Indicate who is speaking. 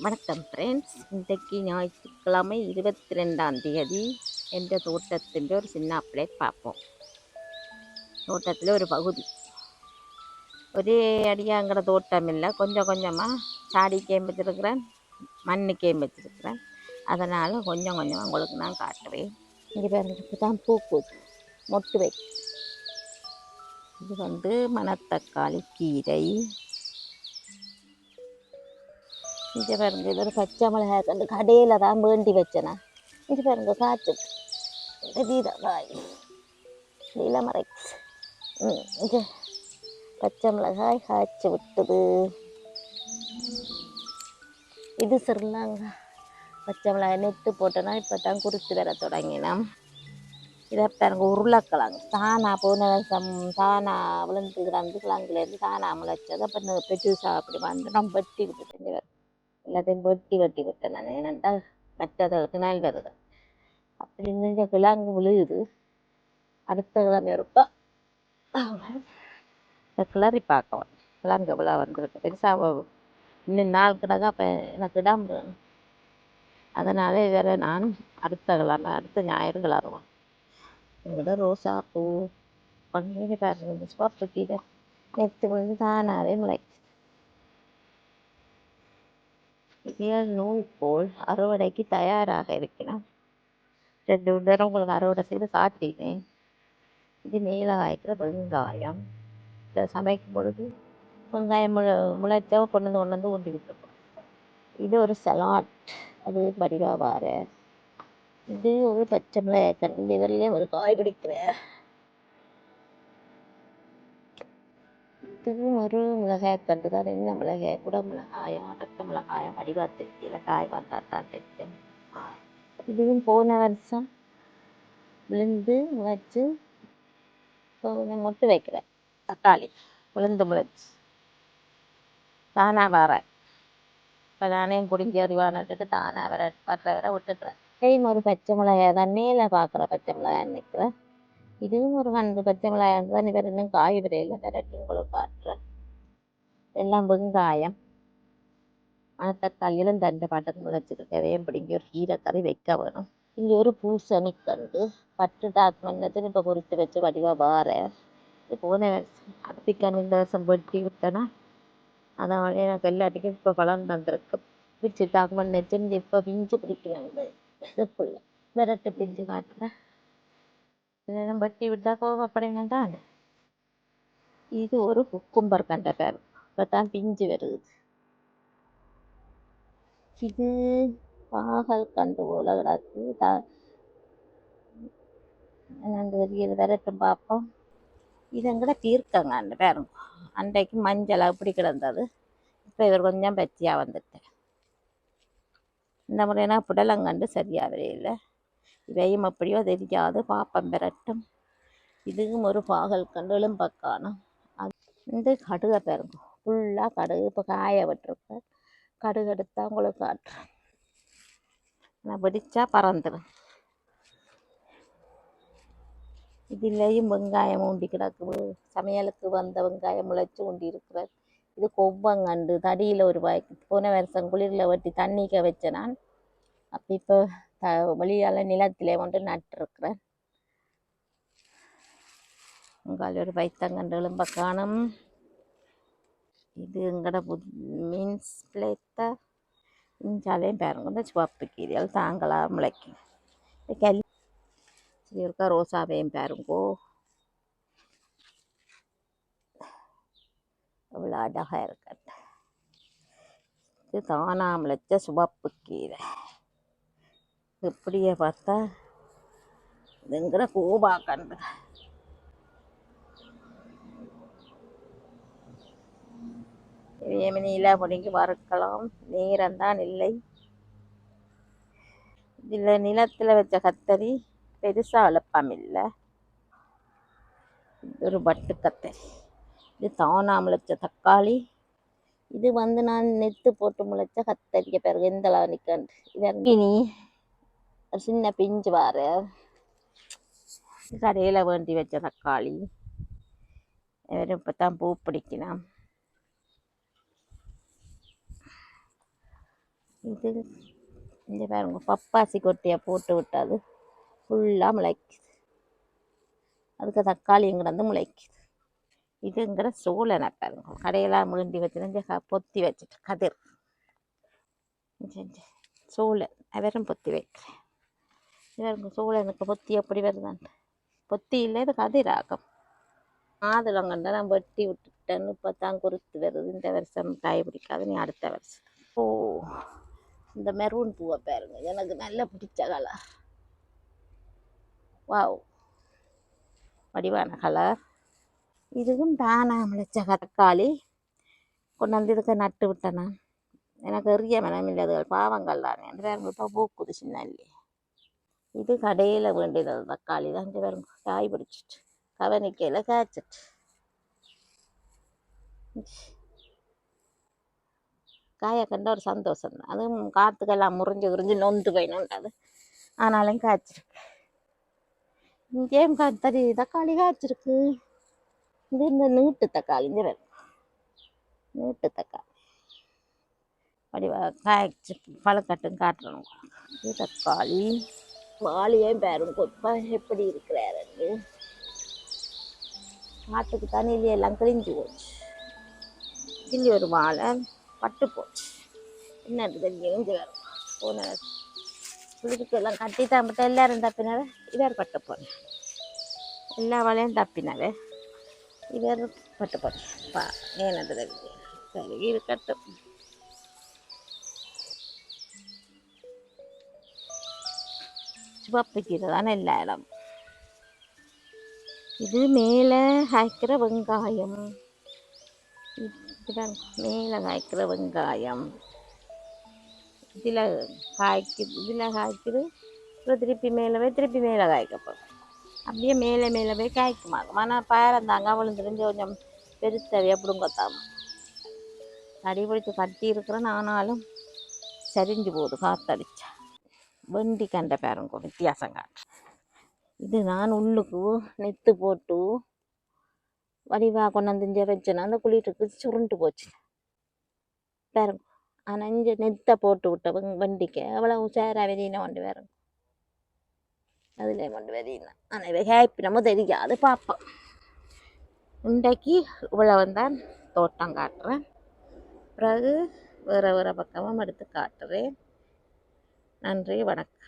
Speaker 1: வணக்கம் ஃப்ரெண்ட்ஸ் இன்றைக்கு ஞாயிற்றுக்கிழமை இருபத்தி ரெண்டாம் தேதி. என்ற தோட்டத்தின் ஒரு சின்ன அப்ளேட் பார்ப்போம். தோட்டத்தில் ஒரு பகுதி. ஒரே அடியாங்கிற தோட்டம் இல்லை. கொஞ்சம் கொஞ்சமாக சாடி கேம்பிச்சிருக்கிறேன் மண்ணுக்கையும் கேம்பிச்சிருக்கிறேன் அதனால் கொஞ்சம் கொஞ்சமாக உங்களுக்கு நான் காட்டுறேன். இங்கே பாருங்க தான் பூக்குது மொட்டுவை இது வந்து மணத்தக்காளி கீரை. இங்கே பாருங்க இது ஒரு பச்சை மிளகாய் கண்டு கடையில் தான் வேண்டி வச்சேனா இது பாருங்க காய்ச்சி தெரியுதா காய் நீலமரை பச்சை மிளகாய் காய்ச்சி விட்டுது இது சரிலாங்க பச்சை மிளகாய் நெட்டு போட்டோன்னா இப்போ தான் குறித்து வர தொடங்கினோம் இதை பாருங்க உருளைக்கிழங்கு சாணா போன சம் தானா விழுந்து கிடந்து கிழங்குலேருந்து தானா முளைச்சது அப்போ பெருசா சாப்பிடுவான் வந்து நான் வெட்டி செஞ்சு எல்லாத்தையும் வெட்டி வெட்டி விட்டேன் நான் ஏன்னாண்டா மற்றது நாள் வருது அப்படி இருந்த கிழங்கு விழுகுது அடுத்த கிழமை இருப்பா கிளறி பார்க்கலாம் கிழங்கு விழா வந்துருக்கு பெருசாக இன்னும் நாள் கிடக்கா அப்போ எனக்கு இடம் அதனாலே வேற நான் அடுத்த கிழமை அடுத்த ஞாயிறு கிளறுவோம் எங்களோட ரோசா பூ பண்ணி பாருங்க ஸ்பாட் கீரை நேற்று விழுந்து தானாவே முளைச்சு இயல் நூல் போல் அறுவடைக்கு தயாராக இருக்கிறோம் ரெண்டு தடவை உங்களுக்கு அறுவடை செய்து காட்டினேன். இது நீலகாயத்தில் காய்க்கிற வெங்காயம். இதை சமைக்கும் பொழுது வெங்காயம் முளை முளைச்சா கொண்டு வந்து கொண்டு வந்து ஊண்டி விட்டுருப்போம் இது ஒரு சலாட் அது வடிவா வார இது ஒரு பச்சை மிளகாய் கண்டு இதுலேயே ஒரு காய் பிடிக்கிறேன். இது ஒரு மிளகாய் கண்டு தான் என்ன மிளகாய் குட மிளகாயம் அடக்க மிளகாயம் வடிவா காய் வந்தா தான் தெரியும் இதுவும் போன வருஷம் விழுந்து முளைச்சு போன மொட்டு வைக்கிறேன். தக்காளி விழுந்து முளைச்சு. தானா வர. இப்போ நானே குடிஞ்சி அறிவானுட்டு தானா வர வர்ற வர விட்டுட்டுறேன் கையும் ஒரு பச்சை மிளகாய் தான் மேலே பார்க்குற பச்சை மிளகாய் நிற்கிறேன் இதுவும் ஒரு கண்டு பச்சை மிளகாய் தான் இவர் இன்னும் காய் விரையில் விரட்டி உங்களுக்கு எல்லாம் வெங்காயம் மணத்தக்காளியிலும் தண்டை பாட்டத்துக்கு முளைச்சிருக்கு தேவையும் ஒரு கீரைக்கறி வைக்க வேணும் இங்கே ஒரு பூசணிக்கண்டு பட்டு டாக் மண்ணத்தில் இப்போ பொறித்து வச்சு வடிவாக வாரேன் இது போன வருஷம் அத்திக்கண் இந்த வருஷம் வெட்டி விட்டேன்னா அதனால எனக்கு எல்லாத்துக்கும் இப்போ பலன் தந்திருக்கு பிச்சு டாக் மண் வச்சு இப்போ பிஞ்சு பிடிக்கணும் இதுக்குள்ள விரட்டு பிஞ்சு காட்டுறேன் இதெல்லாம் வெட்டி விட்டா கோவப்படுங்க தான் இது ஒரு குக்கும்பர் கண்ட பேர் இப்போ தான் பிஞ்சு வருது. இது பாகல் கண்டு போல கிடக்கு த- விரட்டும் பார்ப்போம். இதங்கூட தீர்க்கங்க அந்த பேரும். அன்றைக்கு மஞ்சள் அப்படி கிடந்தது. இப்போ இவர் கொஞ்சம் பச்சையாக வந்துட்டேன் இந்த முறைனா புடலங்கண்டு சரியாகவே இல்லை இவையும் அப்படியோ தெரியாது. பாப்பம் பெறட்டும். இதுவும் ஒரு பாகல் கண்டு எலும்பக்கானம் அது இந்த கடுகை பாருங்க. ஃபுல்லாக கடுகு இப்போ காய விட்டுருப்பேன் கடுகு எடுத்தால் உங்களுக்கு காட்டுறேன். நான் பிடிச்சா பறந்துடும் இதுலேயும் வெங்காயம் உண்டி கிடக்குது. சமையலுக்கு வந்த வெங்காயம் முளைச்சி உண்டி இருக்கிறது. இது கொவ்வங்கண்டு தடியில் ஒரு வாய் போன வருஷம் குளிரில் வெட்டி தண்ணிக்க வச்ச நான். அப்போ இப்போ த வெளியால் நிலத்திலே கொண்டு நட்டுருக்குறேன். உங்கள் ஒரு வைத்தங்கண்டு எலும்ப காணும் இது எங்கட புத் மீன்ஸ் பிளேத்த இஞ்சாலையும் பாருங்க. இந்த சிவப்பு கீரையால் தாங்களா முளைக்கும் இந்த கல் சரி இருக்கா ரோசாவையும் பாருங்கோ. அவ்வளோ அழகாக இருக்கட்ட இது தானா முளைச்ச சிவப்பு கீரை. எப்படியே பார்த்தா இதுங்கிற கோபா கண்டு ஏமினியில் முடிங்கி வறுக்கலாம் நேரம்தான் இல்லை. இதில் நிலத்தில் வச்ச கத்தரி பெருசாக எളുப்பம் இல்லை இது ஒரு பட்டு கத்தரி. இது தானா முளைச்ச தக்காளி. இது வந்து நான் நெத்து போட்டு முளைச்ச கத்தரிக்க பிறகு எந்த அளவு நிற்கண்டு இது ஒரு சின்ன பிஞ்சு வார கடையில் வேண்டி வச்ச தக்காளி. வெறும் இப்போ தான் பூ பிடிக்கணும் இது இந்த பாருங்க பப்பாசி கொட்டையை போட்டு விட்டாது. ஃபுல்லாக முளைக்குது. அதுக்கு தக்காளியும் கிடந்து முளைக்குது. இதுங்கிற சோளனை பாருங்க. கடையெல்லாம் முழுந்தி வச்சுருந்து பொத்தி வச்சுட்டு கதிர். இங்க இங்க பொத்தி அவரும் பொத்தி வைக்கிறேன். இவருங்க சோளனுக்கு பொத்தி எப்படி வருதான்ட்டு பொத்தி இல்லை இது கதிராகும் மாதுளங்கண்டை நான் வெட்டி விட்டுட்டேன்னு இப்போ தான் குருத்து வருது. இந்த வருஷம் காய் பிடிக்காது நீ அடுத்த வருஷம். ஓ. இந்த மெரூன் பூவை பாருங்க. எனக்கு நல்ல பிடிச்ச கலர் வாவ் வடிவான கலர் இதுவும் தானா முளைச்ச தக்காளி கொண்டாந்து இதுக்கு நட்டு விட்டேன். நான் எனக்கு எரிய மனம் இல்லாதது பாவங்கள் தானே. என்று பாருங்க இப்போ பூக்குது சின்ன இல்லையே இது கடையில் வேண்டியது தக்காளி தான். இங்கே பேரும் காய் பிடிச்சிட்டு கவனிக்கையில் காய்ச்சிட்டு. காயை கண்ட ஒரு சந்தோஷம் தான். அதுவும் காற்றுக்கெல்லாம் முறிஞ்சு உறிஞ்சு நொந்து போயினுன்றது ஆனாலும் காய்ச்சிருக்கு. இங்கேயும் காத்தடி தக்காளி காய்ச்சிருக்கு? இது இந்த நீட்டு தக்காளிங்க நீட்டு தக்காளி. வடிவா காய்ச்சி பழக்கட்டும் காட்டுறோம். இது தக்காளி. வாளியும் பேரும் கொப்பா எப்படி இருக்கிறாரு காட்டுக்கு தண்ணியிலே எல்லாம் கிழிஞ்சு போச்சு. கிள்ளி ஒரு வாழை பட்டு போச்சு என்ன தெரியும் வரும் போன குளிருக்கு எல்லாம் கட்டி தம்பிட்ட எல்லாரும் தப்பினாரு இவர் பட்டு போனேன் எல்லா வாழையும் தப்பினாரு இவர் பட்டு போனேன் பா ஏனது தெரியும் சரி இருக்கட்டும். சிவப்புக்கீரை தானே எல்லா இடம். இது மேலே காய்க்கிற வெங்காயம். இதுதான் மேலே காய்க்கிற வெங்காயம் இதில் காய்க்கு இதில் காய்க்குது அப்புறம் திருப்பி மேலே போய் திருப்பி மேலே காய்க்கப்படும் அப்படியே மேலே மேலே போய் காய்க்குமா ஆனால் பாரந்தாங்க அவளும் தெரிஞ்சு கொஞ்சம் பெருத்தவையாக பிடுங்கத்தாம் அடி பிடிச்சி கட்டி இருக்கிறேன் ஆனாலும் சரிஞ்சு போகுது காத்தடிச்சா வெண்டி கண்ட பேருங்க வித்தியாசம் காட்டு இது நான் உள்ளுக்கு நெத்து போட்டு வடிவா கொண்டாந்து வச்சேன்னா அந்த குளிருக்கு சுருண்டு போச்சு. பாருங்க. ஆனால் இங்கே நெத்தை போட்டு விட்ட வண்டிக்கு. அவ்வளோ உஷாராக வெளியினா கொண்டு வேறுங்க அதில் கொண்டு வெறியினா ஆனால் இவை ஹேப்பி நம்ம தெரியாது பார்ப்போம் இன்றைக்கு இவ்வளவு தான் தோட்டம் காட்டுறேன். பிறகு வேறு வேறு பக்கமும் எடுத்து காட்டுறேன். நன்றி வணக்கம்.